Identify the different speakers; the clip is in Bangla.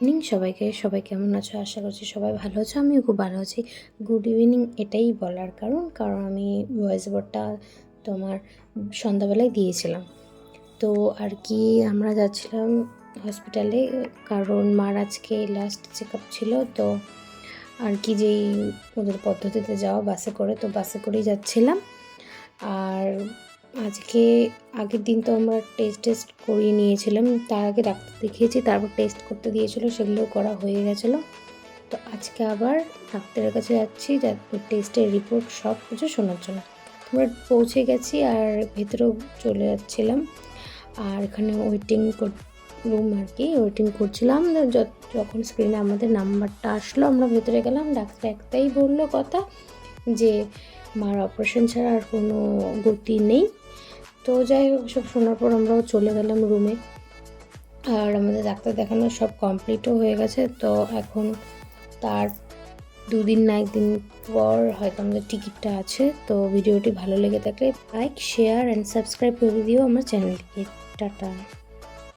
Speaker 1: ইভিনিং সবাইকে। সবাই কেমন আছো? আশা করছি সবাই ভালো আছো। আমিও খুব ভালো আছি। গুড ইভিনিং এটাই বলার কারণ কারণ আমি ভয়েস ওভারটা তোমার সন্ধ্যাবেলায় দিয়েছিলাম। তো আর কি আমরা যাচ্ছিলাম হসপিটালে কারণ মার আজকে লাস্ট চেক আপ ছিল। তো আর কি যেই ওদের পদ্ধতিতে যাওয়া বাসে করে, তো বাসে করেই যাচ্ছিলাম। আর আজকে আগের দিন তো আমরা টেস্ট টেস্ট করিয়ে নিয়েছিলাম। তার আগে ডাক্তার দেখিয়েছি, তারপর টেস্ট করতে দিয়েছিল, সেগুলো করা হয়ে গেছিল। তো আজকে আবার ডাক্তারের কাছে যাচ্ছি টেস্টের রিপোর্ট সব কিছু শোনার জন্য। আমরা পৌঁছে গেছি আর ভেতরেও চলে যাচ্ছিলাম। আর এখানে ওয়েটিং রুম আর কি ওয়েটিং করছিলাম। যখন স্ক্রিনে আমাদের নাম্বারটা আসলো, আমরা ভেতরে গেলাম। ডাক্তার একটাই বলল কথা যে মার অপারেশন ছাড়া আর কোনো গতি নেই। তো যাই হোক সব শোনার পর আমরাও চলে গেলাম রুমে আর আমাদের ডাক্তার দেখানো সব কমপ্লিটও হয়ে গেছে। তো এখন তার দুদিন না একদিন পর হয়তো আমাদের টিকিটটা আছে। তো ভিডিওটি ভালো লেগে থাকলে লাইক শেয়ার অ্যান্ড সাবস্ক্রাইব করে দিও আমার চ্যানেলটিকে টাটা।